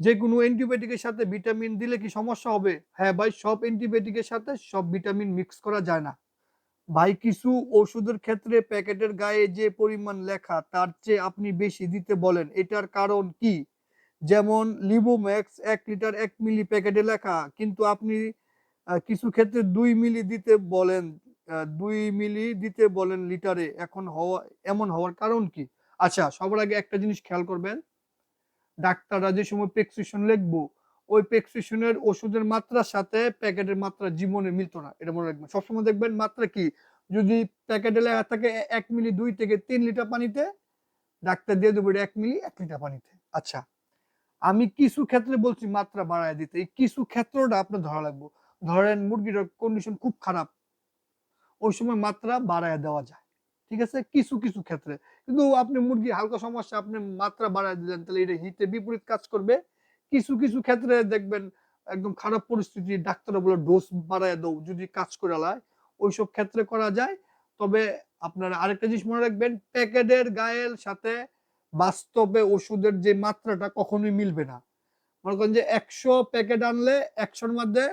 যে কোনো অ্যান্টিবায়োটিকের সাথে ভিটামিন দিলে কি সমস্যা হবে? হ্যাঁ ভাই, সব অ্যান্টিবায়োটিকের সাথে সব ভিটামিন মিক্স করা যায় না। ভাই, কিছু ওষুধের ক্ষেত্রে প্যাকেটের গায়ে যে পরিমাণ লেখা, তার চেয়ে আপনি বেশি দিতে বলেন। এটার কারণ কি? যেমন লিবোম্যাক্স এক লিটার এক মিলি প্যাকেটে লেখা, কিন্তু আপনি কিছু ক্ষেত্রে দুই মিলি দিতে বলেন দুই মিলি দিতে বলেন লিটারে। এখন হওয়া, এমন হওয়ার কারণ কি? আচ্ছা সবার আগে একটা জিনিস খেয়াল করবেন। ডাক্তাররা যে সময় প্রেসক্রিপশন লিখব, ওই প্রেসক্রিপশনের ওষুধের মাত্রার সাথে প্যাকেটের মাত্রা জীবনে মিলতো না। এটা মনে রাখবেন। সবসময় দেখবেন মাত্রা কি? যদি প্যাকেটে লেখা থাকে এক মিলি দুই থেকে তিন লিটার পানিতে, ডাক্তার দিয়ে দেবো এক মিলি এক লিটার পানিতে। আচ্ছা আমি কিছু ক্ষেত্রে বলছি মাত্রা বাড়ায় দিতে। এই কিছু ক্ষেত্রটা আপনার ধরা লাগবে। ধরেন মুরগিটার কন্ডিশন খুব খারাপ। ওই সময় মাত্রা বাড়ায় দেওয়া যায়। ঠিক আছে? কিছু কিছু ক্ষেত্রে। কিন্তু আপনি মুরগি হালকা সমস্যা, আপনি মাত্রা বাড়ায় দিলেন, তাহলে এটা হিতে বিপরীত কাজ করবে। কিছু কিছু ক্ষেত্রে দেখবেন একদম খারাপ পরিস্থিতি ডাক্তার বলে ডোজ বাড়ায় দাও, যদি কাজ করে লায়। ওইসব ক্ষেত্রে করা যায়। তবে আপনারা আরেকটা জিনিস মনে রাখবেন, প্যাকেটের গায়ের সাথে বাস্তবে ওষুধের যে মাত্রাটা কখনোই মিলবে না। মনে করেন যে একশো প্যাকেট আনলে একশোর মধ্যে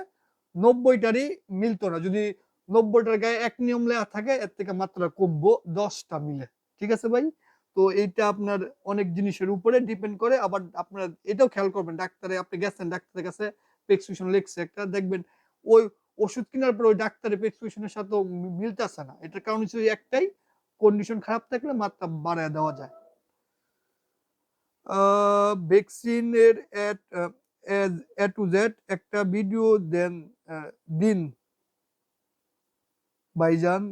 নব্বইটারই মিলতো না। যদি নব্বইটার গায়ে এক নিয়ম লেয়া থাকে, এর থেকে মাত্রা কমবো দশটা মিলে। ঠিক আছে ভাই? তো এইটা আপনার অনেক জিনিসের উপরে ডিপেন্ড করে, আবার আপনার এটাও খেয়াল করবেন, ডাক্তারে আপনি গেছেন, ডাক্তারের কাছে প্রেসক্রিপশন লিখছে একটা, দেখবেন ওই ওষুধ কেনার পর ওই ডাক্তারের প্রেসক্রিপশনের সাথে মিলতেছে না। এটার কারণ হচ্ছে একটাই কন্ডিশন খারাপ থাকলে মাত্রা বাড়ায় দেওয়া যায়। ভ্যাকসিনের এ টু জেড একটা ভিডিও দেন দিন। ভাইজান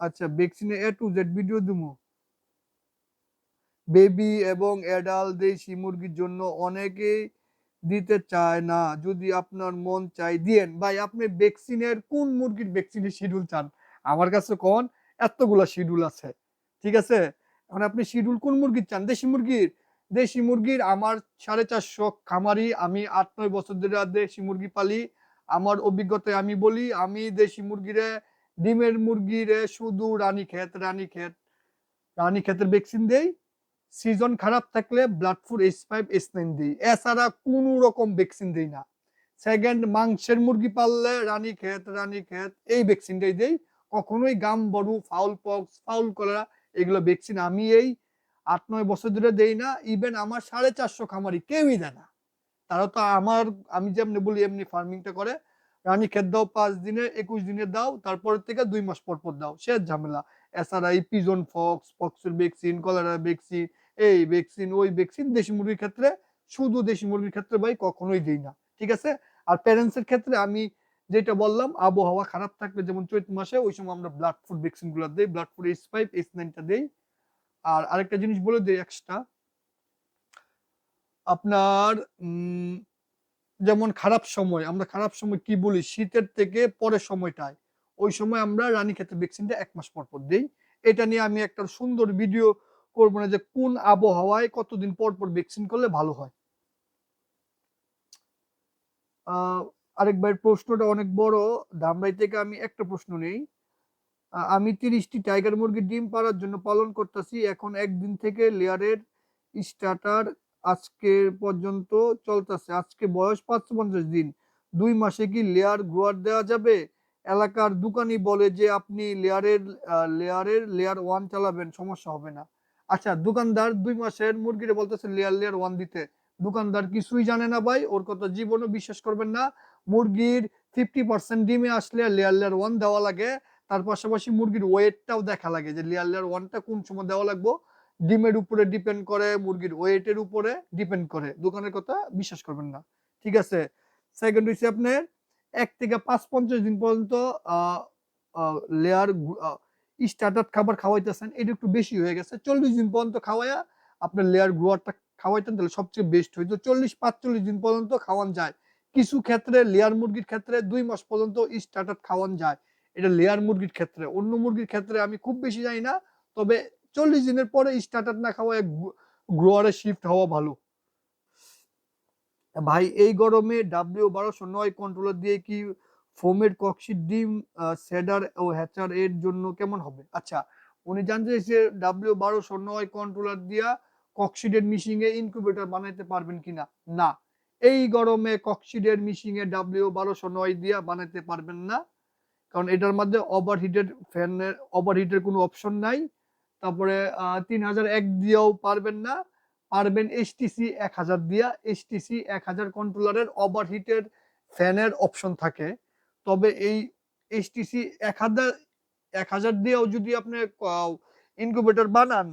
আচ্ছা ভ্যাকসিনের এ টু জেড ভিডিও দিমু। বেবি এবং অ্যাডাল্ট দেশি মুরগির জন্য অনেকেই দিতে চায় না। যদি আপনার মন চাই দিয়েন। ভাই, আপনি ভ্যাকসিনের কোন মুরগির ভ্যাকসিনের শিডিউল চান? আমার কাছে কোন? এতগুলা শিডিউল আছে। ঠিক আছে? এখন আপনি শিডিউল কোন মুরগির চান? দেশি মুরগির? দেশি মুরগির আমার সাড়ে চারশো খামারি, আমি আট, নয় বছর ধরে দেশি মুরগি পালি। আমার অভিজ্ঞতায় আমি বলি, আমি দেশি মুরগিরে ডিমের মুরগিরে শুধু রানী ক্ষেত রানী ক্ষেত রানী ক্ষেতের ভ্যাকসিন দেই। সিজন খারাপ থাকলে blood food H five H nine দিই। এছাড়া কোনো রকম ভ্যাকসিন দিই না। সেকেন্ড মাংসের মুরগি পাললে রানী ক্ষেত রানী ক্ষেত এই ভ্যাকসিনটাই দেই। কখনোই গাম, বড়ু ফাউল পক্স ফাউল কলেরা এগুলো ভ্যাকসিন আমি এই আট, নয় বছর ধরে দেই না। ইভেন আমার সাড়ে চারশো খামারি কেউই দেয় না। তারা তো আমার, আমি যেমনি বলি, এমনি ফার্মিংটা করে। রানী ক্ষেত দাও পাঁচ দিনে, একুশ দিনে দাও তারপর থেকে দুই মাস পর পর দাও। সে ঝামেলা। এই পিজন ফক্স ফক্সের ভ্যাকসিন কলেরা ভ্যাকসিন এই ভ্যাকসিন ওই ভ্যাকসিন দেশি মুরগির ক্ষেত্রে শুধু দেশি মুরগির ক্ষেত্রে ভাই কখনোই দিই না, ঠিক আছে? আর প্যারেন্টসের ক্ষেত্রে আমি যেটা বললাম, আবহাওয়া খারাপ থাকলে যেমন চৈত মাসে, ওই সময় আমরা ব্লাড ফুড ভ্যাকসিনগুলো দিই blood food H five H নাইনটা দিই। আর আরেকটা জিনিস বলে দিই এক্সট্রা আপনার যেমন খারাপ সময়, আমরা খারাপ সময় কি বলি? শীতের থেকে পরের সময়টায়। ওই সময় আমরা রানী ক্ষেত্রে ভ্যাকসিনটা এক মাস পর পর দিই। এটা নিয়ে আমি একটা সুন্দর ভিডিও করব না যে কোন আবহাওয়ায় কতদিন পর পর ভ্যাকসিন করলে ভালো হয়। আরেক ভাইয়ের প্রশ্নটা অনেক বড়। ধামরাই থেকে আমি একটা প্রশ্ন নেই। আমি তিরিশটি টাইগার মুরগির ডিম পাড়ার জন্য পালন করতেছি। এখন একদিন থেকে লেয়ারের স্টার্টার আজকে পর্যন্ত চলতেছে। আজকে বয়স পাঁচশো পঞ্চাশ দিন। দুই মাসে কি লেয়ার গ্রোয়ার দেওয়া যাবে? এলাকার দোকানি বলে যে আপনি লেয়ারের লেয়ারের লেয়ার ওয়ান চালাবেন, সমস্যা হবে না। আচ্ছা দোকানদার দুই মাসের মুরগিরে বলতেছে লেয়ার লেয়ার ওয়ান দিতে। দোকানদার কিছুই জানে না ভাই, ওর কথা জীবনও বিশ্বাস করবেন না। মুরগির ফিফটি পার্সেন্ট ডিমে আসলে লেয়ার লেয়ার ওয়ান দেওয়া লাগে। তার পাশাপাশি মুরগির ওয়েটটাও দেখা লাগে যে লেয়ার লেয়ার ওয়ানটা কোন সময় দেওয়া লাগবো? ডিমের উপরে ডিপেন্ড করে, মুরগির ওয়েটের উপরে ডিপেন্ড করে। দোকানের কথা বিশ্বাস করবেন না। ঠিক আছে? সেকেন্ড হচ্ছে আপনার, এক থেকে পাঁচ পঞ্চাশ দিন পর্যন্ত লেয়ার স্টার্টার খাবার খাওয়াইতেছেন, এটা একটু বেশি হয়ে গেছে। চল্লিশ দিন পর্যন্ত খাওয়াইয়া আপনার লেয়ার গ্রোয়ারটা খাওয়াইতেন, তাহলে সবচেয়ে বেস্ট হইতো। চল্লিশ, পাঁচচল্লিশ দিন পর্যন্ত খাওয়ান যায়। কিছু ক্ষেত্রে লেয়ার মুরগির ক্ষেত্রে দুই মাস পর্যন্ত স্টার্টার খাওয়ান যায়। এটা লেয়ার মুরগির ক্ষেত্রে। অন্য মুরগির ক্ষেত্রে আমি খুব বেশি জানি না, তবে চল্লিশ দিনের পরে স্টার্টার না খাওয়ায় গ্রোয়ারে শিফট হওয়া ভালো। ভাই, এই গরমে ডাব্লিউ বারোশো নয় কন্ট্রোলার দিয়ে কি ফোমের কক্সিড ডিম সেডার ও হ্যাচার এর জন্য কেমন হবে? আচ্ছা উনি জানতে চাইছে ডাব্লিউ বারোশো নয় কন্ট্রোলার দিয়া কক্সিডের মিশিং এ ইনকিউবেটর বানাইতে পারবেন কিনা? না। এই গরমে কক্সিডের মিশিং এ ডাব্লিউ বারোশো নয় দিয়া বানাতে পারবেন না। কারণ এটার মধ্যে ওভারহিটেড ফ্যানের ওভারহিটের কোনো অপশন নাই। তারপরে তিন হাজার এক দিয়েও পারবেন না। পারবেন এইচটিসি এক হাজার দিয়া। এইচটিসি এক হাজার কন্ট্রোলারের ওভারহিটের ফ্যানের অপশন থাকে। তবে এই এইচটিসি এক হাজার এক হাজার দিয়েও যদি আপনি ইনকিউবেটর বানান,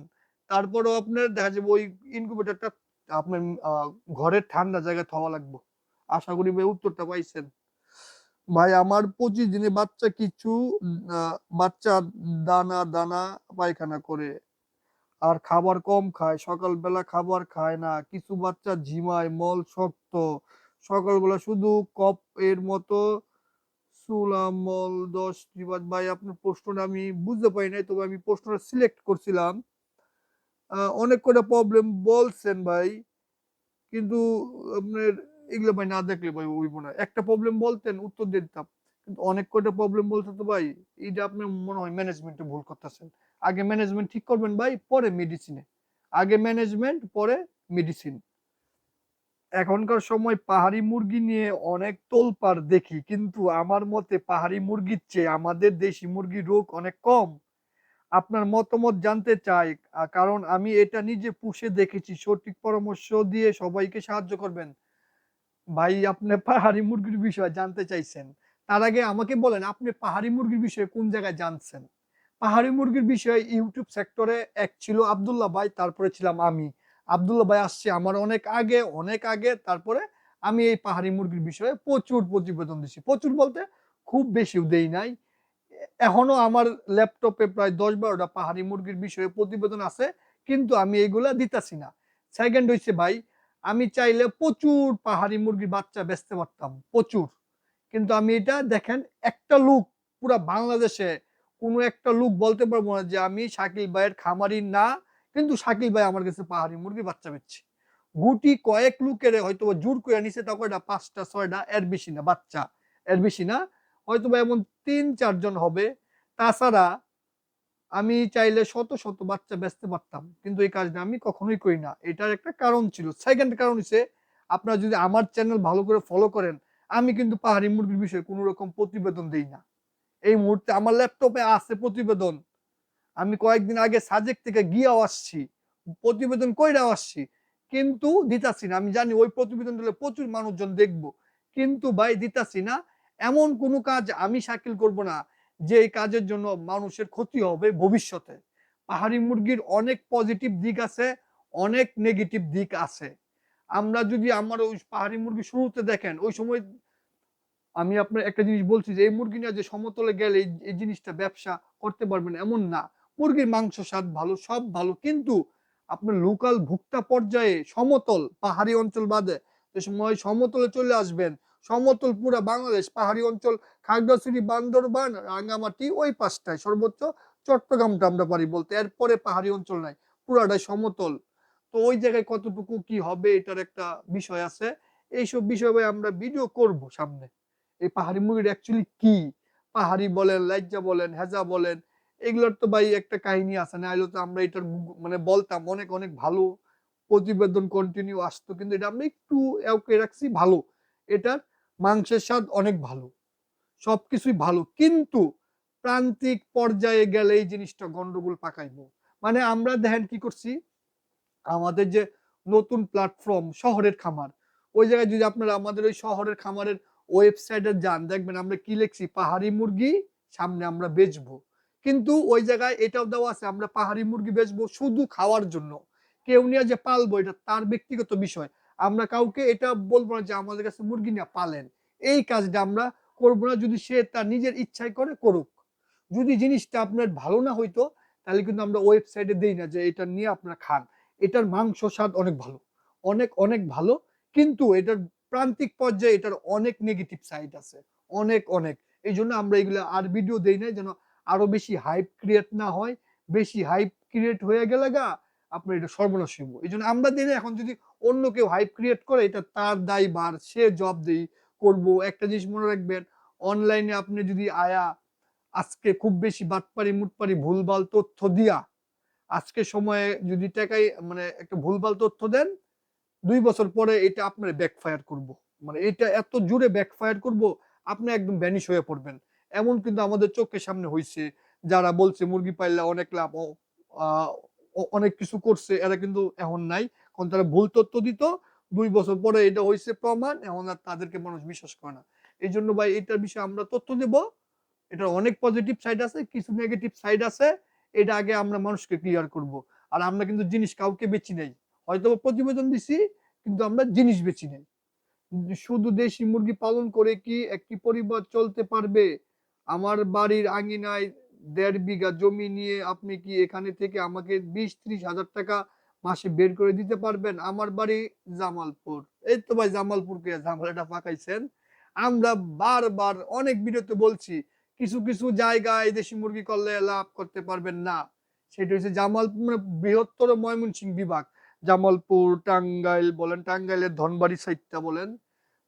তারপরেও আপনার দেখা যাবে ওই ইনকিউবেটরটা আপনার ঘরের ঠান্ডা জায়গায় থাওয়া লাগবে। আশা করি উত্তরটা পাইছেন। ভাই আমার পঁচিশ দিনে বাচ্চা কিছু বাচ্চা দানা দানা পায়খানা করে। আর খাবার কম খায় সকালবেলা খাবার খায় না কিছু বাচ্চা ঝিমায় মল শক্ত। সকালবেলা শুধু কপ এর মতো সুলামল দশ জিবাদ ভাই আপনার প্রশ্নটা আমি বুঝতে পারি নাই তবে আমি প্রশ্নটা সিলেক্ট করছিলাম। অনেক কটা প্রবলেম বলছেন ভাই। কিন্তু আপনার এগুলো ভাই না দেখলে ভাই হইব না। একটা প্রবলেম বলতেন, উত্তর দিয়ে দিতাম। কিন্তু অনেক কটা প্রবলেম বলতে তো ভাই, এইটা আপনার মনে হয় ম্যানেজমেন্টে ভুল করতেছেন। আগে ম্যানেজমেন্ট ঠিক করবেন ভাই, পরে মেডিসিনে আগে ম্যানেজমেন্ট পরে মেডিসিন এখনকার সময় পাহাড়ি মুরগি নিয়ে অনেক তোলপাড় দেখি, কিন্তু আমার মতে পাহাড়ি মুরগির চেয়ে আমাদের দেশি মুরগির রোগ অনেক কম। আপনার মতামত জানতে চাই কারণ আমি এটা নিজে পুষে দেখেছি। সঠিক পরামর্শ দিয়ে সবাইকে সাহায্য করবেন। ভাই, আপনি পাহাড়ি মুরগির বিষয়ে জানতে চাইছেন। তার আগে আমাকে বলেন, আপনি পাহাড়ি মুরগির বিষয়ে কোন জায়গায় জানছেন? পাহাড়ি মুরগির বিষয়ে ইউটিউব সেক্টরে এক ছিল আব্দুল্লাহ ভাই, তারপরে ছিলাম আমি। আবদুল্লাহ ভাই আসছে আমার অনেক আগে অনেক আগে, তারপরে আমি এই পাহাড়ি মুরগির বিষয়ে প্রচুর প্রতিবেদন দিছি। প্রচুর বলতে খুব বেশিও দেই নাই। এখনও আমার ল্যাপটপে প্রায় দশ বারোটা পাহাড়ি মুরগির বিষয়ে প্রতিবেদন আছে, কিন্তু আমি এইগুলা দিতাছি না। সেকেন্ড হইছে ভাই আমি চাইলে প্রচুর পাহাড়ি মুরগির বাচ্চা বেচতে পারতাম, প্রচুর। কিন্তু আমি এটা, দেখেন, একটা লুক, পুরা বাংলাদেশে কোনো একটা লুক বলতে পারব না যে আমি শাকিল ভাইয়ের খামারি না, কিন্তু শাকিল ভাই আমার কাছে পাহাড়ি মুরগির বাচ্চা বেচছে। গুটি কয়েক লোকের হয়তো জোর করে নিছে তখন এটা পাঁচটা, ছয়টা, এর বেশি না, বাচ্চা, এর বেশি না। হয়তো বা এমন তিন, চারজন হবে। তাছাড়া আমি চাইলে শত শত বাচ্চা বেচতে পারতাম, কিন্তু এই কাজটা আমি কখনোই করি না। এটার একটা কারণ ছিল। সেকেন্ড কারণ হচ্ছে আপনারা যদি আমার চ্যানেল ভালো করে ফলো করেন, আমি কিন্তু পাহাড়ি মুরগির বিষয়ে কোনো রকম প্রতিবেদন দিই না। এই মুহূর্তে আমার ল্যাপটপে আছে প্রতিবেদন। আমি কয়েকদিন আগে সাজেক থেকে গিয়েও আসছি। প্রতিবেদন কইরাও আসছি। কিন্তু দিতাছি না। আমি জানি ওই প্রতিবেদন দিলে প্রচুর মানুষজন দেখব। কিন্তু ভাই, দিতাছি না। এমন কোনো কাজ আমি শাকিল করব না। যে এই কাজের জন্য মানুষের ক্ষতি হবে ভবিষ্যতে। পাহাড়ি মুরগির অনেক পজিটিভ দিক আছে, অনেক নেগেটিভ দিক আছে। আমরা যদি আমার ওই পাহাড়ি মুরগি শুরুতে দেখেন, ওই সময় আমি আপনার একটা জিনিস বলছি যে, এই মুরগি নিয়ে যে সমতলে গেলে এই- জিনিসটা ব্যবসা করতে পারবেন এমন না। মুরগির মাংস স্বাদ ভালো, সব ভালো, কিন্তু আপনার লোকাল ভুক্তা পর্যায়ে সমতল, পাহাড়ি অঞ্চল বাদে সময় সমতলে চলে আসবেন সমতল পুরা বাংলাদেশ, পাহাড়ি অঞ্চল, খাগড়াছড়ি বান্দরবান রাঙ্গামাটি, ওই পাঁচটায় সর্বোচ্চ চট্টগ্রামটা আমরা পারি বলতে। এরপরে পাহাড়ি অঞ্চল নাই, পুরাটাই সমতল। তো ওই জায়গায় কতটুকু কি হবে এটার একটা বিষয় আছে। এইসব বিষয়ে আমরা ভিডিও করব সামনে। এই পাহাড়ি মুরগির অ্যাকচুয়ালি কি? পাহাড়ি বলেন লাইজা বলেন, হেজা বলেন, এগুলোর তো ভাই একটা কাহিনী আছে। না তো আমরা এটার মানে বলতাম, অনেক অনেক ভালো প্রতিবেদন কন্টিনিউ আসতো। কিন্তু এটা আমরা একটু রাখছি ভালো। এটার মাংসের স্বাদ অনেক ভালো, সবকিছুই ভালো, কিন্তু প্রান্তিক পর্যায়ে গেলে এই জিনিসটা গন্ডগোল পাকাইবো। মানে আমরা দেখেন কি করছি, আমাদের যে নতুন প্ল্যাটফর্ম শহরের খামার, ওই জায়গায় যদি আপনারা আমাদের ওই শহরের খামারের ওয়েবসাইটে যান, দেখবেন আমরা কি লিখছি, পাহাড়ি মুরগি সামনে আমরা বেচবো। কিন্তু ওই জায়গায় এটাও দেওয়া আছে, আমরা পাহাড়ি মুরগি বেচবো শুধু খাওয়ার জন্য। কেউ নিয়ে যে পালবো, এটা তার ব্যক্তিগত বিষয়। আমরা কাউকে এটা বলব না যে আমাদের কাছে মুরগি না পালেন। এই কাজটা আমরা করব না। যদি সে তার নিজের ইচ্ছায় করে, করুক। যদি জিনিসটা আপনার ভালো না হইতো, তাহলে কিন্তু আমরা ওয়েবসাইটে দেই না যে এটা নিয়ে আপনারা খান। এটার মাংস স্বাদ অনেক ভালো। অনেক অনেক ভালো। কিন্তু এটার প্রান্তিক পর্যায়ে এটার অনেক নেগেটিভ সাইড আছে। অনেক অনেক। এই জন্য আমরা এগুলো আর ভিডিও দেই না যেন আরও বেশি হাইপ ক্রিয়েট না হয়। বেশি হাইপ ক্রিয়েট হয়ে গেলে গা আপনার এটা সর্বনাশ হইব এই জন্য আমরা দিনে এখন যদি অন্য কেউ হাইপ ক্রিয়েট করে, এটা তার দায় বার, সে জব দেই, করব। একটা জিনিস মনে রাখবেন অনলাইনে আপনি যদি আয়া, আজকে খুব বেশি বাটপারি মুটপারি, ভুলভাল তথ্য দিয়া, আজকে সময়ে যদি টাকাই মানে একটা ভুলভাল তথ্য দেন, দুই বছর পরে এটা আপনার ব্যাকফায়ার করব। মানে এটা এত জোরে ব্যাকফায়ার করব, আপনি একদম ভ্যানিশ হয়ে পড়বেন। এমন কিন্তু আমাদের চোখের সামনে হয়েছে যারা বলছে মুরগি পাইলে অনেক লাভ অনেক কিছু করছে, এরা কিন্তু এখন নাই। কারণ তারা ভুল তথ্য দিত, দুই বছর পরে এটা হয়েছে প্রমাণ, এখন আর তাদেরকে মানুষ বিশ্বাস করে না। এই জন্য ভাই এটার বিষয়ে আমরা তথ্য দেব। এটার অনেক পজিটিভ সাইড আছে, কিছু নেগেটিভ সাইড আছে, এটা আগে আমরা মানুষকে ক্লিয়ার করব। আর আমরা কিন্তু জিনিস কাউকে বেচি নেই। হয়তো প্রতিবেদন দিছি, কিন্তু আমরা জিনিস বেচি নেই। শুধু দেশি মুরগি পালন করে কি একটি পরিবার চলতে পারবে? আমার বাড়ির আঙ্গিনায় দেড় বিঘা জমি নিয়ে আপনি কি এখানে থেকে আমাকে বিশ ত্রিশ হাজার টাকা মাসে বের করে দিতে পারবেন? আমার বাড়ি জামালপুর। এই তো ভাই জামালপুরকে ঝামেলাটা পাকাইছেন। আমরা বারবার অনেক ভিডিওতে বলছি, কিছু কিছু জায়গায় দেশি মুরগি করলে লাভ করতে পারবেন না। সেটা হচ্ছে জামালপুর মানে বৃহত্তর ময়মনসিংহ বিভাগ। জামালপুর, টাঙ্গাইল বলেন, টাঙ্গাইলের ধনবাড়ি সাইডটা বলেন,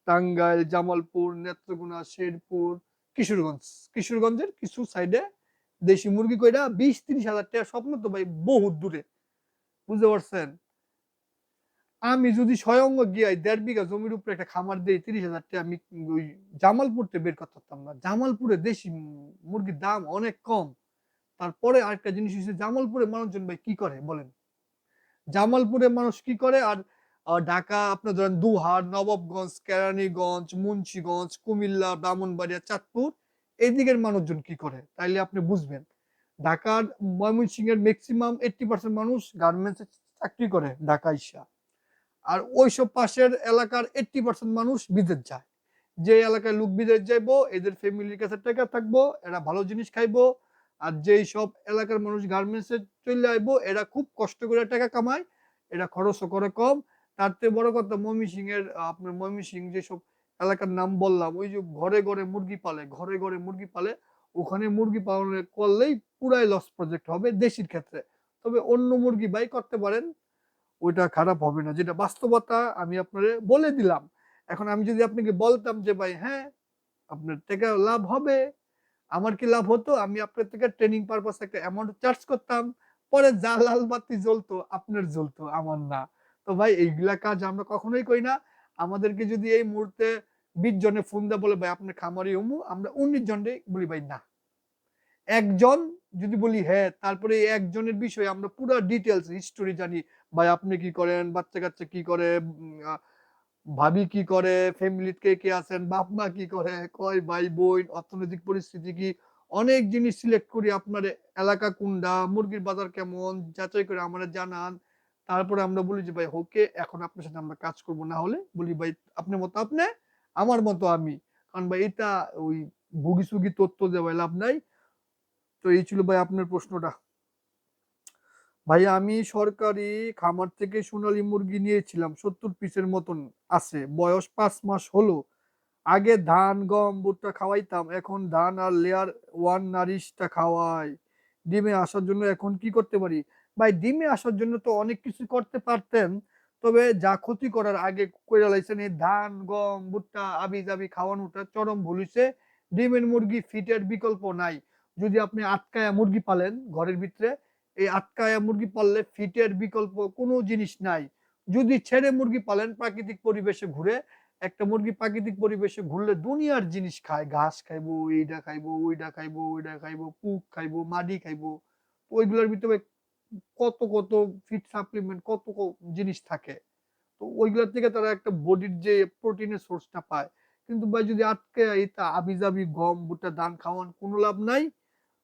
টাঙ্গাইল, জামালপুর, নেত্রকোনা, শেরপুর, কিশোরগঞ্জ, কিশোরগঞ্জের কিছু সাইডে দেশি মুরগি কইরা বিশ, ত্রিশ হাজার টাকা স্বপ্ন তো ভাই বহুত দূরে। বুঝতে পারছেন? আমি যদি স্বয়ং গিয়ে দেড় বিঘা জমির উপরে একটা খামার দিই, তিরিশ হাজার টাকা আমি ওই জামালপুরতে বের করতে পারতাম না। জামালপুরে দেশি মুরগির দাম অনেক কম। তারপরে আরেকটা জিনিস হচ্ছে জামালপুরে মানুষজন ভাই কি করে বলেন? জামালপুরে মানুষ কি করে? আর ঢাকা আপনার ধরেন দুহার, নবাবগঞ্জ, কেরানীগঞ্জ, মুন্সিগঞ্জ, কুমিল্লা, ব্রাহ্মণবাড়িয়া, চাঁদপুর এই দিকের মানুষজন কি করে? তাইলে আপনি বুঝবেন। ঢাকার ময়মনসিংহের ম্যাক্সিমাম এইটটি পার্সেন্ট মানুষ গার্মেন্টসে চাকরি করে ঢাকা ইসা আর ওইসব পাশের এলাকার এইটটি পার্সেন্ট মানুষ বিদেশ যায়। যে এলাকায় লোক বিদেশ যাইবো এদের ফ্যামিলির কাছে টাকা থাকব এরা ভালো জিনিস খাইবো। আর যেই সব এলাকার মানুষ গার্মেন্টসে চলে আইবো এরা খুব কষ্ট করে টাকা কামায় এরা খরচও করে কম। তার থেকে বড় কথা ময়মনসিং এর আহ, আপনার ময়মনসিং যেসব এলাকার নাম বললাম, ওই যে ঘরে ঘরে মুরগি পালে, ঘরে ঘরে মুরগি পালে, ওখানে মুরগি পালন করলেই পুরাই লস প্রজেক্ট হবে দেশির ক্ষেত্রে। তবে অন্য মুরগি বাই করতে পারেন, ওইটা খারাপ হবে না। যেটা বাস্তবতা আমি আপনারে বলে দিলাম। এখন আমি যদি আপনাকে বলতাম যে, ভাই হ্যাঁ আপনার থেকে লাভ হবে, আমার কি লাভ হতো? আমি আপনার থেকে ট্রেনিং পারপাস একটা অ্যামাউন্ট চার্জ করতাম, পরে যা লাল বাতি জ্বলতো, আপনার জ্বলতো, আমার না। তো ভাই, এইগুলা কাজ আমরা কখনোই করি না। আমাদেরকে যদি এই মুহূর্তে বিশ জনে ফোন দেয়, বলে, ভাই, আপনার খামারি অমু, আমরা উনিশ জনে বলি, ভাই, না। একজন যদি বলি হ্যাঁ তারপরে একজনের বিষয়ে আমরা পুরো ডিটেলস হিস্টোরি জানি। ভাই, আপনি কি করেন? বাচ্চা কাচ্চা কি করে? ভাবি কি করে? ফ্যামিলিতে কে কে আছেন? বাপ, মা কি করে? কয় ভাই, বোন? অর্থনৈতিক পরিস্থিতি কি? অনেক জিনিস সিলেক্ট করি আপনার এলাকা কোনটা, মুরগির বাজার কেমন? যাচাই করে আমরা জানান। তারপরে আমরা বলি যে, ভাই হোকে এখন আপনার সাথে আমরা কাজ করব। না হলে বলি, ভাই, আপনার মতো আপনি, আমার মতো আমি। কারণ ভাই, এটা ওই ভুগি সুগি তথ্য দেওয়ায় লাভ নাই। তো এই ছিল ভাই আপনার প্রশ্নটা। ভাই, আমি সরকারি খামার থেকে সোনালী মুরগি নিয়েছিলাম, সত্তর পিসের মতন আছে। বয়স পাঁচ মাস হলো। আগে ধান, গম, ভুট্টা খাওয়াইতাম, এখন ধান আর লেয়ার ওয়ান নারিশটা খাওয়াই। ডিমে আসার জন্য এখন কি করতে পারি? ভাই, ডিমে আসার জন্য তো অনেক কিছু করতে পারতেন। তবে যা ক্ষতি করার আগে কইরা লাইছেন, এই ধান, গম, ভুট্টা আবি জাবি খাওয়ানোটা চরম ভুল হইছে। ডিমের মুরগি ফিটের বিকল্প নাই। যদি আপনি আটকায়া মুরগি পালেন ঘরের ভিতরে, এই আটকায়া মুরগি পাললে ফিটের বিকল্প কোনো জিনিস নাই। যদি ছেড়ে মুরগি পালেন প্রাকৃতিক পরিবেশে ঘুরে, একটা মুরগি প্রাকৃতিক পরিবেশে ঘুরলে দুনিয়ার জিনিস খায়। ঘাস খাইবো এইটা খাইবো ওইটা খাইবো ওইটা খাইবো, পুক খাইবো মাটি খাইবো। ওইগুলোর ভিতরে কত কত ফিট সাপ্লিমেন্ট কত জিনিস থাকে। তো ওইগুলোর থেকে তারা একটা বডির যে প্রোটিনের সোর্সটা পায়। কিন্তু ভাই যদি আটকে এটা আবিজাবি গম, ভুট্টা, ধান খাওয়ান কোনো লাভ নাই।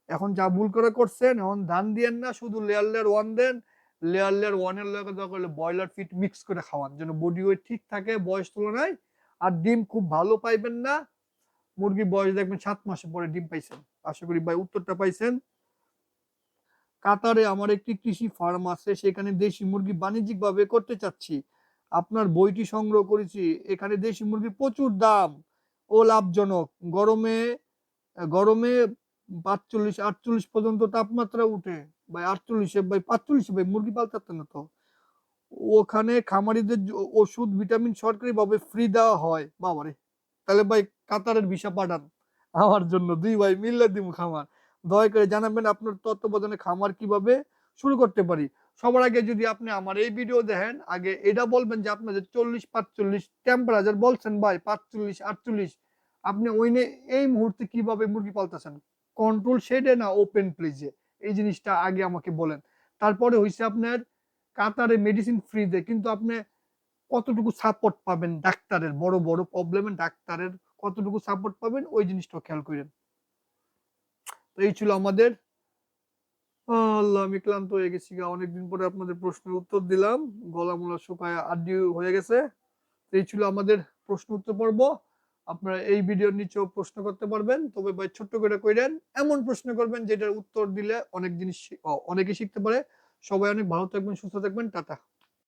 এখন যা ভুল করে করছেন, এখন ধান দিয়েন না, শুধু লেয়ার লেয়ার ওয়ান দেন। লেয়ার লেয়ার ওয়ানের লগে দরকার হলে ব্রয়লার ফিট মিক্স করে খাওয়ান, যেন বডি ওয়েট ঠিক থাকে বয়স তুলনায়। আর ডিম খুব ভালো পাইবেন না। মুরগি বয়স দেখবেন সাত মাসের পরে ডিম পাইছেন। আশা করি ভাই উত্তরটা পাইছেন। কাতারে আমার একটি কৃষি ফার্ম আছে, সেখানে দেশি মুরগি বাণিজ্যিকভাবে করতে চাচ্ছি। আপনার বইটি সংগ্রহ করেছি, এখানে দেশি মুরগির প্রচুর দাম ও লাভজনক। গরমে গরমে পাঁচচল্লিশ, আটচল্লিশ পর্যন্ত তাপমাত্রা উঠে, ভাই আটচল্লিশে, ভাই পাঁচচল্লিশে, ভাই মুরগি পালতে না তো। ওখানে খামারিদের ওষুধ, ভিটামিন সরকারি ভাবে ফ্রি দেওয়া হয়। বাবারে, তাহলে ভাই কাতারের ভিসা পাঠান। আমার জন্য দুই ভাই মিললে দিব খামার। দয়া করে জানাবেন আপনার তত্ত্বাবধানে খামার কীভাবে শুরু করতে পারি। সবার আগে যদি আপনি আমার এই ভিডিও দেখেন, আগে এটা বলবেন যে আপনাদের চল্লিশ, পাঁচচল্লিশ টেম্পারেচার বলছেন ভাই, পাঁচচল্লিশ, আটচল্লিশ, আপনি ওই নে- এই মুহূর্তে কীভাবে মুরগি পালতেছেন? কন্ট্রোল শেডে না ওপেন প্লেসে এই জিনিসটা আগে আমাকে বলেন। তারপরে হইছে আপনার কাতারে মেডিসিন ফ্রিতে কিন্তু আপনি কতটুকু সাপোর্ট পাবেন ডাক্তারের, বড় বড় প্রবলেমে ডাক্তারের কতটুকু সাপোর্ট পাবেন, ওই জিনিসটা খেয়াল করেন। তো এই ছিল আমাদের। আল্লাহ, আমি ক্লান্ত হয়ে গেছি গা। অনেকদিন পরে আপনাদের প্রশ্নের উত্তর দিলাম। গলা মোলা শুকায় আড্ডি হয়ে গেছে। এই ছিল আমাদের প্রশ্ন উত্তর পর্ব। আপনারা এই ভিডিওর নিচেও প্রশ্ন করতে পারবেন। তবে ভাই, ছোট্ট করে কইরেন, এমন প্রশ্ন করবেন যেটার উত্তর দিলে অনেক জিনিস অনেকে শিখতে পারে। সবাই অনেক ভালো থাকবেন, সুস্থ থাকবেন। টাটা।